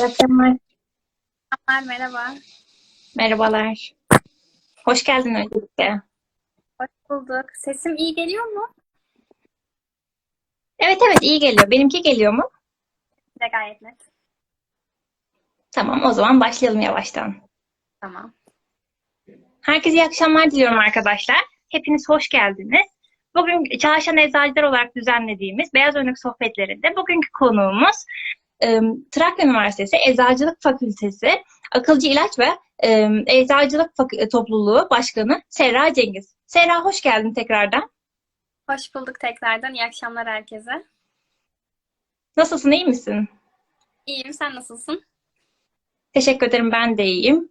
İyi akşamlar. Merhabalar, merhaba. Merhabalar. Hoş geldin öncelikle. Hoş bulduk. Sesim iyi geliyor mu? Evet evet iyi geliyor. Benimki geliyor mu? De gayet net. Tamam o zaman başlayalım yavaştan. Tamam. Herkese iyi akşamlar diliyorum arkadaşlar. Hepiniz hoş geldiniz. Bugün Çalışan Eczacılar olarak düzenlediğimiz Beyaz Önlük sohbetlerinde bugünkü konuğumuz e, Trakya Üniversitesi Eczacılık Fakültesi Akılcı İlaç ve e, Eczacılık Topluluğu Başkanı Serra Cengiz. Serra hoş geldin tekrardan. Hoş bulduk tekrardan. İyi akşamlar herkese. Nasılsın, iyi misin? İyiyim. Sen nasılsın? Teşekkür ederim, ben de iyiyim.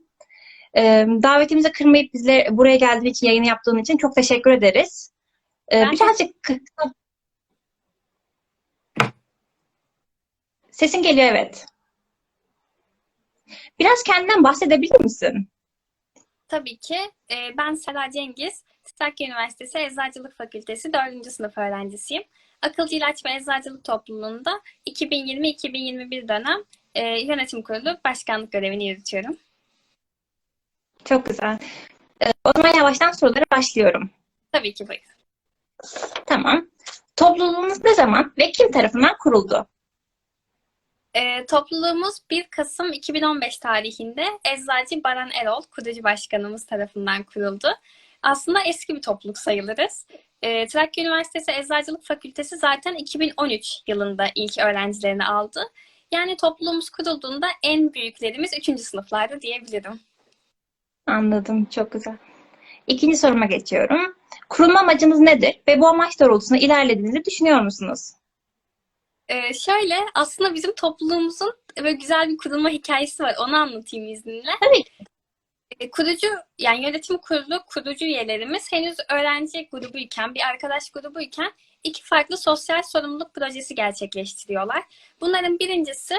Ee, davetimizi kırmayıp bizle buraya geldiğin için, yayını yaptığın için çok teşekkür ederiz. Ee, Ben birazcık kı- sesin geliyor evet. Biraz kendinden bahsedebilir misin? Tabii ki. Ee, ben Sera Cengiz. Trakya Üniversitesi Eczacılık Fakültesi 4. sınıf öğrencisiyim. Akılcı İlaç ve Eczacılık Topluluğu'nda 2020-2021 dönem e, yönetim kurulu başkanlık görevini yürütüyorum. Çok güzel. Ee, o zaman yavaştan sorulara başlıyorum. Tabii ki buyurun. Tamam. Topluluğunuz ne zaman ve kim tarafından kuruldu? E, topluluğumuz 1 Kasım 2015 tarihinde Eczacı Baran Erol, kurucu başkanımız tarafından kuruldu. Aslında eski bir topluluk sayılırız. E, Trakya Üniversitesi Eczacılık Fakültesi zaten 2013 yılında ilk öğrencilerini aldı. Yani topluluğumuz kurulduğunda en büyüklerimiz 3. sınıflarda diyebilirim. Anladım, çok güzel. İkinci soruma geçiyorum. Kurulma amacınız nedir ve bu amaç doğrultusunda ilerlediğinizi düşünüyor musunuz? E, şöyle aslında bizim topluluğumuzun böyle güzel bir kurulma hikayesi var. Onu anlatayım izninle. Tabii ki. E, Kurucu yani yönetim kurulu kurucu üyelerimiz henüz öğrenci grubuyken, bir arkadaş grubuyken iki farklı sosyal sorumluluk projesi gerçekleştiriyorlar. Bunların birincisi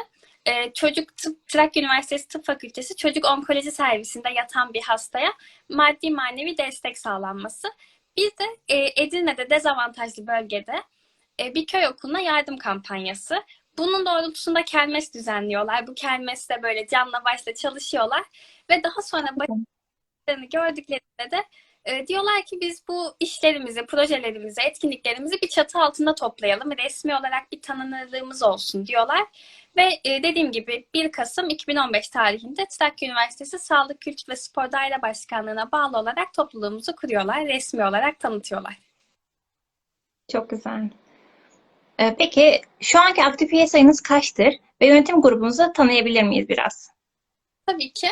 e, çocuk tıp, Trakya Üniversitesi Tıp Fakültesi Çocuk Onkoloji Servisinde yatan bir hastaya maddi manevi destek sağlanması. Bir de e, Edirne'de dezavantajlı bölgede e, bir köy okuluna yardım kampanyası. Bunun doğrultusunda kermes düzenliyorlar. Bu kermeste böyle canla başla çalışıyorlar ve daha sonra başarılarını gördüklerinde de e, diyorlar ki biz bu işlerimizi, projelerimizi, etkinliklerimizi bir çatı altında toplayalım. Resmi olarak bir tanınırlığımız olsun diyorlar. Ve e, dediğim gibi 1 Kasım 2015 tarihinde Trakya Üniversitesi Sağlık, Kültür ve Spor Daire Başkanlığı'na bağlı olarak topluluğumuzu kuruyorlar. Resmi olarak tanıtıyorlar. Çok güzel. Ee, peki şu anki aktif üye sayınız kaçtır ve yönetim grubunuzu tanıyabilir miyiz biraz? Tabii ki.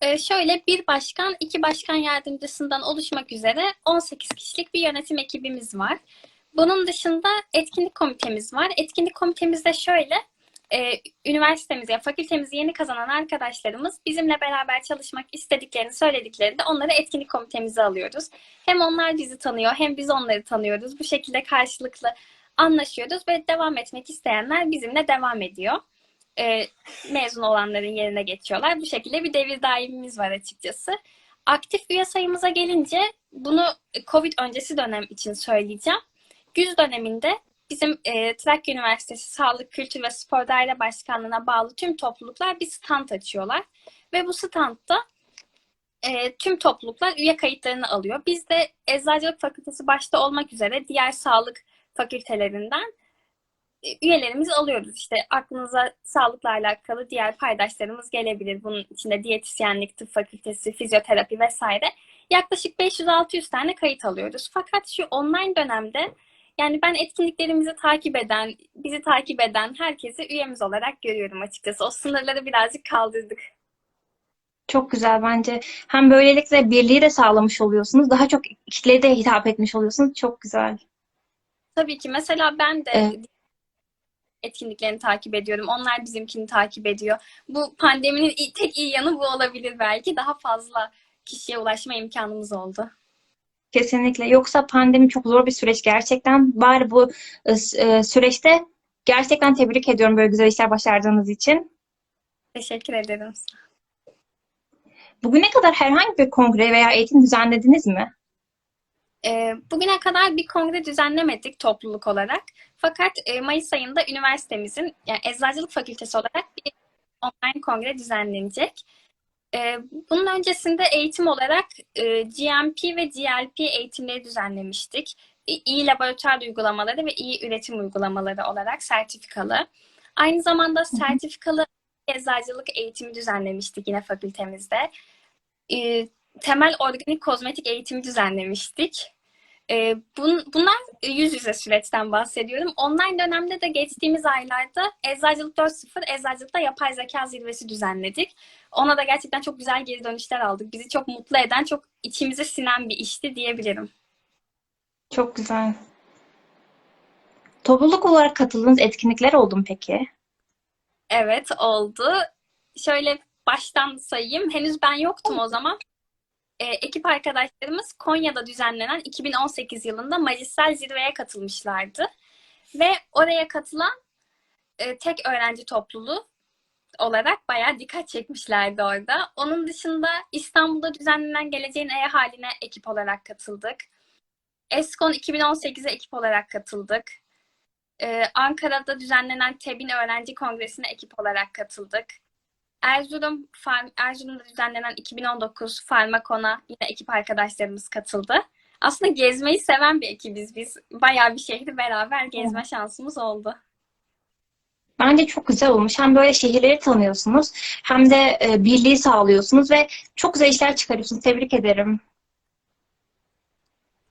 Ee, şöyle bir başkan, iki başkan yardımcısından oluşmak üzere 18 kişilik bir yönetim ekibimiz var. Bunun dışında etkinlik komitemiz var. Etkinlik komitemizde şöyle, e, üniversitemize, fakültemizi yeni kazanan arkadaşlarımız bizimle beraber çalışmak istediklerini söylediklerinde onları etkinlik komitemize alıyoruz. Hem onlar bizi tanıyor, hem biz onları tanıyoruz. Bu şekilde karşılıklı anlaşıyoruz ve devam etmek isteyenler bizimle devam ediyor e, mezun olanların yerine geçiyorlar. Bu şekilde bir devir daimimiz var açıkçası. Aktif üye sayımıza gelince bunu Covid öncesi dönem için söyleyeceğim. Güz döneminde bizim e, Trakya Üniversitesi Sağlık, Kültür ve Spor Daire Başkanlığı'na bağlı tüm topluluklar bir stand açıyorlar. Ve bu standta e, tüm topluluklar üye kayıtlarını alıyor. Biz de Eczacılık Fakültesi başta olmak üzere diğer sağlık fakültelerinden e, üyelerimizi alıyoruz. İşte aklınıza sağlıkla alakalı diğer paydaşlarımız gelebilir. Bunun içinde diyetisyenlik, tıp fakültesi, fizyoterapi vesaire. Yaklaşık 500-600 tane kayıt alıyoruz. Fakat şu online dönemde yani ben etkinliklerimizi takip eden, bizi takip eden herkesi üyemiz olarak görüyorum açıkçası. O sınırları birazcık kaldırdık. Çok güzel bence. Hem böylelikle birliği de sağlamış oluyorsunuz. Daha çok kitleye de hitap etmiş oluyorsunuz. Çok güzel. Tabii ki mesela ben de Evet. etkinliklerini takip ediyorum. Onlar bizimkini takip ediyor. Bu pandeminin tek iyi yanı bu olabilir belki. Daha fazla kişiye ulaşma imkanımız oldu. Kesinlikle. Yoksa pandemi çok zor bir süreç gerçekten. Bari bu e, süreçte gerçekten tebrik ediyorum böyle güzel işler başardığınız için. Teşekkür ederim. Bugüne kadar herhangi bir kongre veya eğitim düzenlediniz mi? Ee, bugüne kadar bir kongre düzenlemedik topluluk olarak. Fakat e, Mayıs ayında üniversitemizin yani Eczacılık Fakültesi olarak bir online kongre düzenlenecek. Ee, bunun öncesinde eğitim olarak e, GMP ve GLP eğitimleri düzenlemiştik. İyi laboratuvar uygulamaları ve iyi üretim uygulamaları olarak sertifikalı. Aynı zamanda sertifikalı eczacılık eğitimi düzenlemiştik yine fakültemizde. Ee, temel organik kozmetik eğitimi düzenlemiştik. Ee, bun- bunlar yüz yüze süreçten bahsediyorum. Online dönemde de geçtiğimiz aylarda Eczacılık 4.0 Eczacılıkta Yapay Zeka Zirvesi düzenledik. Ona da gerçekten çok güzel geri dönüşler aldık. Bizi çok mutlu eden, çok içimize sinen bir işti diyebilirim. Çok güzel. Topluluk olarak katıldığınız etkinlikler oldu mu peki? Evet oldu. Şöyle baştan sayayım. Henüz ben yoktum o zaman. Ee, ekip arkadaşlarımız Konya'da düzenlenen 2018 yılında Magistral Zirve'ye katılmışlardı. Ve oraya katılan e, tek öğrenci topluluğu olarak bayağı dikkat çekmişlerdi orada. Onun dışında İstanbul'da düzenlenen Geleceğin E haline ekip olarak katıldık. Eskon 2018'e ekip olarak katıldık. Ee, Ankara'da düzenlenen TEBİN Öğrenci Kongresi'ne ekip olarak katıldık. Erzurum, Erzurum'da düzenlenen 2019 Farmakon'a yine ekip arkadaşlarımız katıldı. Aslında gezmeyi seven bir ekibiz biz. Bayağı bir şehri beraber gezme şansımız oldu. Bence çok güzel olmuş. Hem böyle şehirleri tanıyorsunuz hem de e, birliği sağlıyorsunuz ve çok güzel işler çıkarıyorsunuz. Tebrik ederim.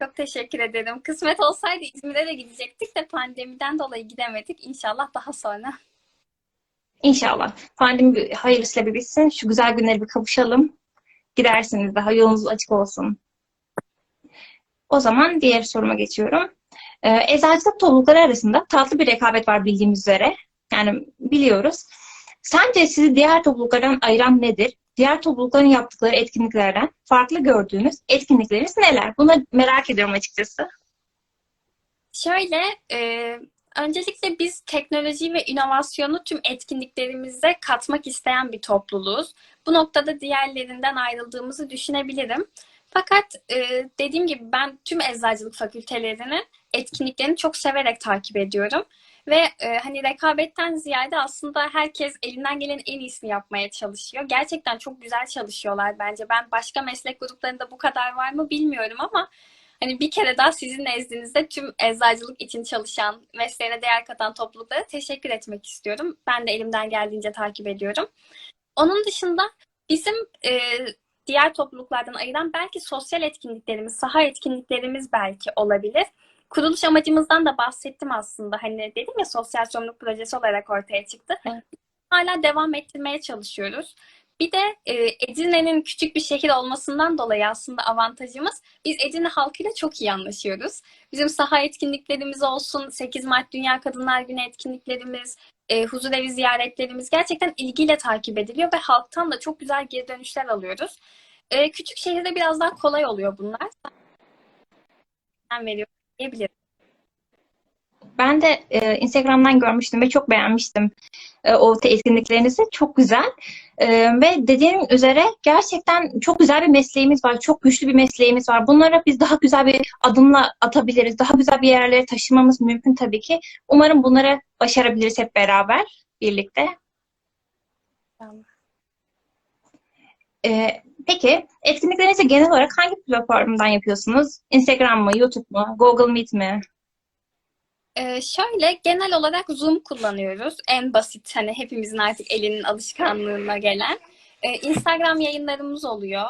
Çok teşekkür ederim. Kısmet olsaydı İzmir'e de gidecektik de pandemiden dolayı gidemedik. İnşallah daha sonra. İnşallah. Pandemi hayırlısıyla bir bitsin. Şu güzel günleri bir kavuşalım. Gidersiniz daha. Yolunuz açık olsun. O zaman diğer soruma geçiyorum. Ee, eczacılık toplulukları arasında tatlı bir rekabet var bildiğimiz üzere. Yani biliyoruz. Sence sizi diğer topluluklardan ayıran nedir? Diğer toplulukların yaptıkları etkinliklerden farklı gördüğünüz etkinlikleriniz neler? Bunu merak ediyorum açıkçası. Şöyle, e, öncelikle biz teknoloji ve inovasyonu tüm etkinliklerimize katmak isteyen bir topluluğuz. Bu noktada diğerlerinden ayrıldığımızı düşünebilirim. Fakat e, dediğim gibi ben tüm eczacılık fakültelerinin etkinliklerini çok severek takip ediyorum. Ve e, hani rekabetten ziyade aslında herkes elinden gelen en iyisini yapmaya çalışıyor. Gerçekten çok güzel çalışıyorlar bence. Ben başka meslek gruplarında bu kadar var mı bilmiyorum ama Hani bir kere daha sizin nezdinizde tüm eczacılık için çalışan, mesleğine değer katan topluluklara teşekkür etmek istiyorum. Ben de elimden geldiğince takip ediyorum. Onun dışında bizim e, diğer topluluklardan ayıran belki sosyal etkinliklerimiz, saha etkinliklerimiz belki olabilir. Kuruluş amacımızdan da bahsettim aslında. Hani dedim ya sosyal sorumluluk projesi olarak ortaya çıktı. Evet. Hala devam ettirmeye çalışıyoruz. Bir de e, Edirne'nin küçük bir şehir olmasından dolayı aslında avantajımız biz Edirne halkıyla çok iyi anlaşıyoruz. Bizim saha etkinliklerimiz olsun, 8 Mart Dünya Kadınlar Günü etkinliklerimiz, e, huzur evi ziyaretlerimiz gerçekten ilgiyle takip ediliyor ve halktan da çok güzel geri dönüşler alıyoruz. E, küçük şehirde biraz daha kolay oluyor bunlar. Ben veriyorum diyebilirim. Ben de e, Instagram'dan görmüştüm ve çok beğenmiştim e, o etkinliklerinizi. Çok güzel. E, ve dediğim üzere gerçekten çok güzel bir mesleğimiz var. Çok güçlü bir mesleğimiz var. Bunlara biz daha güzel bir adımla atabiliriz. Daha güzel bir yerlere taşımamız mümkün tabii ki. Umarım bunları başarabiliriz hep beraber, birlikte. E, peki, etkinliklerinizi genel olarak hangi platformdan yapıyorsunuz? Instagram mı, YouTube mu, Google Meet mi? Ee, şöyle genel olarak Zoom kullanıyoruz. En basit hani hepimizin artık elinin alışkanlığına gelen. Ee, Instagram yayınlarımız oluyor.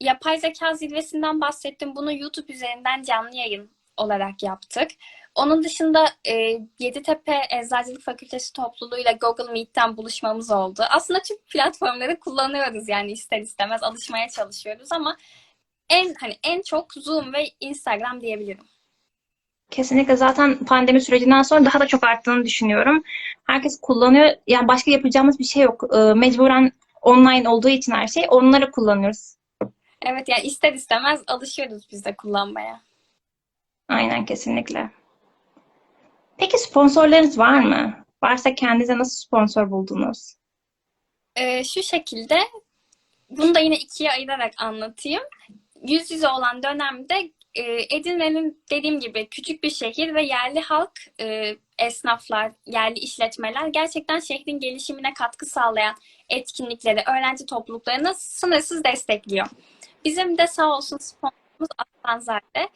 Yapay zeka zirvesinden bahsettim. Bunu YouTube üzerinden canlı yayın olarak yaptık. Onun dışında e, Yeditepe Eczacılık Fakültesi topluluğuyla Google Meet'ten buluşmamız oldu. Aslında tüm platformları kullanıyoruz yani ister istemez alışmaya çalışıyoruz ama en hani en çok Zoom ve Instagram diyebilirim. Kesinlikle zaten pandemi sürecinden sonra daha da çok arttığını düşünüyorum. Herkes kullanıyor. Yani başka yapacağımız bir şey yok. Ee, Mecburen online olduğu için her şey onları kullanıyoruz. Evet yani ister istemez alışıyoruz biz de kullanmaya. Aynen kesinlikle. Peki sponsorlarınız var mı? Varsa kendinize nasıl sponsor buldunuz? Ee, şu şekilde bunu da yine ikiye ayırarak anlatayım. Yüz yüze olan dönemde e, Edirne'nin dediğim gibi küçük bir şehir ve yerli halk e, esnaflar, yerli işletmeler gerçekten şehrin gelişimine katkı sağlayan etkinlikleri, öğrenci topluluklarını sınırsız destekliyor. Bizim de sağ olsun sponsorumuz Aslanzade.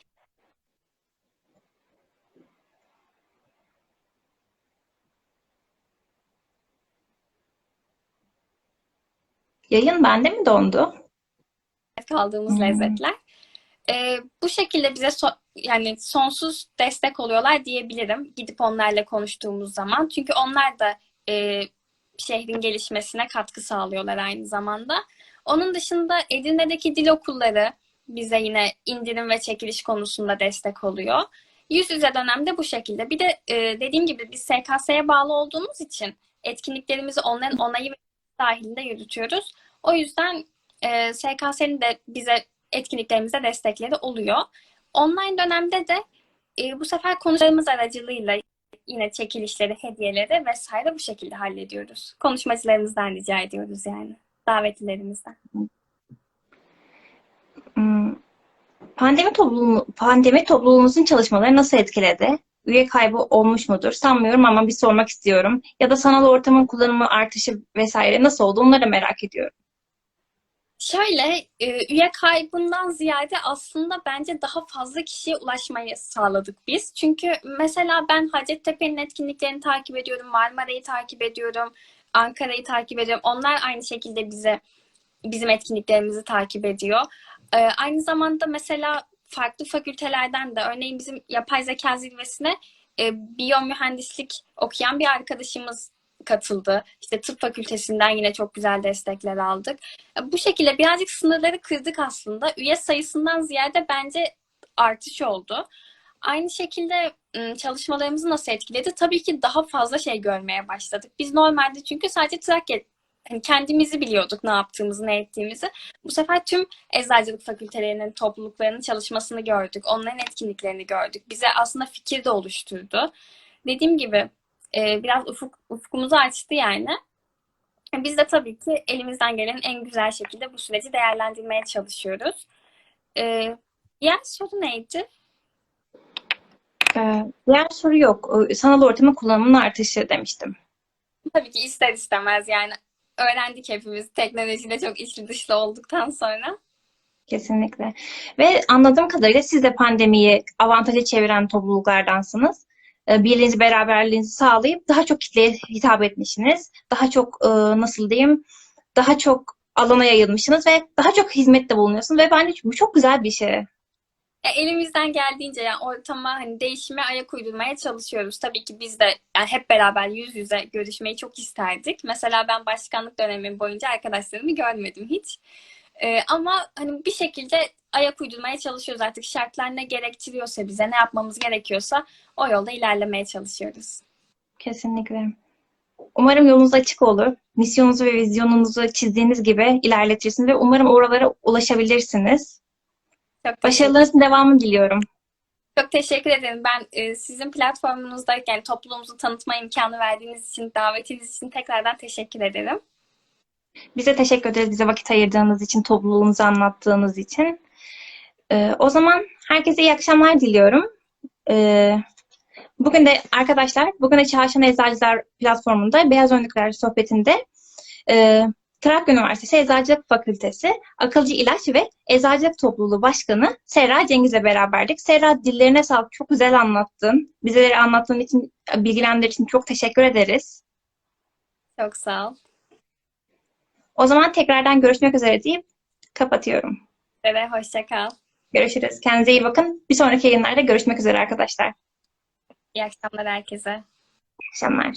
Yayın bende mi dondu? kaldığımız Hmm. lezzetler. Ee, bu şekilde bize so- yani sonsuz destek oluyorlar diyebilirim. Gidip onlarla konuştuğumuz zaman. Çünkü onlar da e, şehrin gelişmesine katkı sağlıyorlar aynı zamanda. Onun dışında Edirne'deki dil okulları bize yine indirim ve çekiliş konusunda destek oluyor. Yüz yüze dönemde bu şekilde. Bir de e, dediğim gibi biz SKS'ye bağlı olduğumuz için etkinliklerimizi onların onayı dahilinde yürütüyoruz. O yüzden e, SKS'nin de bize etkinliklerimize destekleri oluyor. Online dönemde de e, bu sefer konuşmalarımız aracılığıyla yine çekilişleri, hediyeleri vesaire bu şekilde hallediyoruz. Konuşmacılarımızdan rica ediyoruz yani. Davetlilerimizden. Hmm, Pandemi topluluğu, pandemi topluluğunuzun çalışmaları nasıl etkiledi? Üye kaybı olmuş mudur? Sanmıyorum ama bir sormak istiyorum. Ya da sanal ortamın kullanımı artışı vesaire nasıl oldu? Onları merak ediyorum. Şöyle, e, üye kaybından ziyade aslında bence daha fazla kişiye ulaşmayı sağladık biz. Çünkü mesela ben Hacettepe'nin etkinliklerini takip ediyorum, Marmara'yı takip ediyorum, Ankara'yı takip ediyorum. Onlar aynı şekilde bize bizim etkinliklerimizi takip ediyor. E, Aynı zamanda mesela farklı fakültelerden de örneğin bizim yapay zeka zirvesine e, biyomühendislik okuyan bir arkadaşımız katıldı. İşte tıp fakültesinden yine çok güzel destekler aldık. Bu şekilde birazcık sınırları kırdık aslında. Üye sayısından ziyade bence artış oldu. Aynı şekilde ım, çalışmalarımızı nasıl etkiledi? Tabii ki daha fazla şey görmeye başladık. Biz normalde çünkü sadece Trakya hani kendimizi biliyorduk ne yaptığımızı, ne ettiğimizi. Bu sefer tüm eczacılık fakültelerinin, topluluklarının çalışmasını gördük. Onların etkinliklerini gördük. Bize aslında fikir de oluşturdu. Dediğim gibi e, biraz ufuk, ufkumuzu açtı yani. Biz de tabii ki elimizden gelen en güzel şekilde bu süreci değerlendirmeye çalışıyoruz. Ee, diğer soru neydi? Ee, diğer soru yok. Sanal ortamın kullanımının artışı demiştim. Tabii ki ister istemez yani öğrendik hepimiz teknolojiyle çok içli dışlı olduktan sonra. Kesinlikle. Ve anladığım kadarıyla siz de pandemiyi avantaja çeviren topluluklardansınız. Ee, Birliğinizi, beraberliğinizi sağlayıp daha çok kitleye hitap etmişsiniz. Daha çok e, nasıl diyeyim, daha çok alana yayılmışsınız ve daha çok hizmette bulunuyorsunuz ve bence bu çok güzel bir şey. Ya elimizden geldiğince yani ortama hani değişime ayak uydurmaya çalışıyoruz. Tabii ki biz de yani hep beraber yüz yüze görüşmeyi çok isterdik. Mesela ben başkanlık dönemim boyunca arkadaşlarımı görmedim hiç. Ee, ama hani bir şekilde ayak uydurmaya çalışıyoruz artık. Şartlar ne gerektiriyorsa bize, ne yapmamız gerekiyorsa o yolda ilerlemeye çalışıyoruz. Kesinlikle. Umarım yolunuz açık olur. Misyonunuzu ve vizyonunuzu çizdiğiniz gibi ilerletirsiniz ve umarım oralara ulaşabilirsiniz. Çok Başarılarınızın devamını diliyorum. çok teşekkür ederim. Ben e, sizin platformunuzda yani topluluğumuzu tanıtma imkanı verdiğiniz için, davetiniz için tekrardan teşekkür ederim. Bize teşekkür ederiz. Bize vakit ayırdığınız için, topluluğunuzu anlattığınız için. Ee, o zaman herkese iyi akşamlar diliyorum. Ee, bugün de arkadaşlar, bugün de Çağrışan Eczacılar platformunda Beyaz Önlükler sohbetinde e, Trakya Üniversitesi Eczacılık Fakültesi Akılcı İlaç ve Eczacılık Topluluğu Başkanı Serra Cengiz'le beraberdik. Serra dillerine sağlık. Çok güzel anlattın. Bize anlattığın için, bilgilendirdiğin için çok teşekkür ederiz. Çok sağ ol. O zaman tekrardan görüşmek üzere deyip kapatıyorum. Ve hoşça kal. Görüşürüz. Kendinize iyi bakın. Bir sonraki yayınlarda görüşmek üzere arkadaşlar. İyi akşamlar herkese. İyi akşamlar.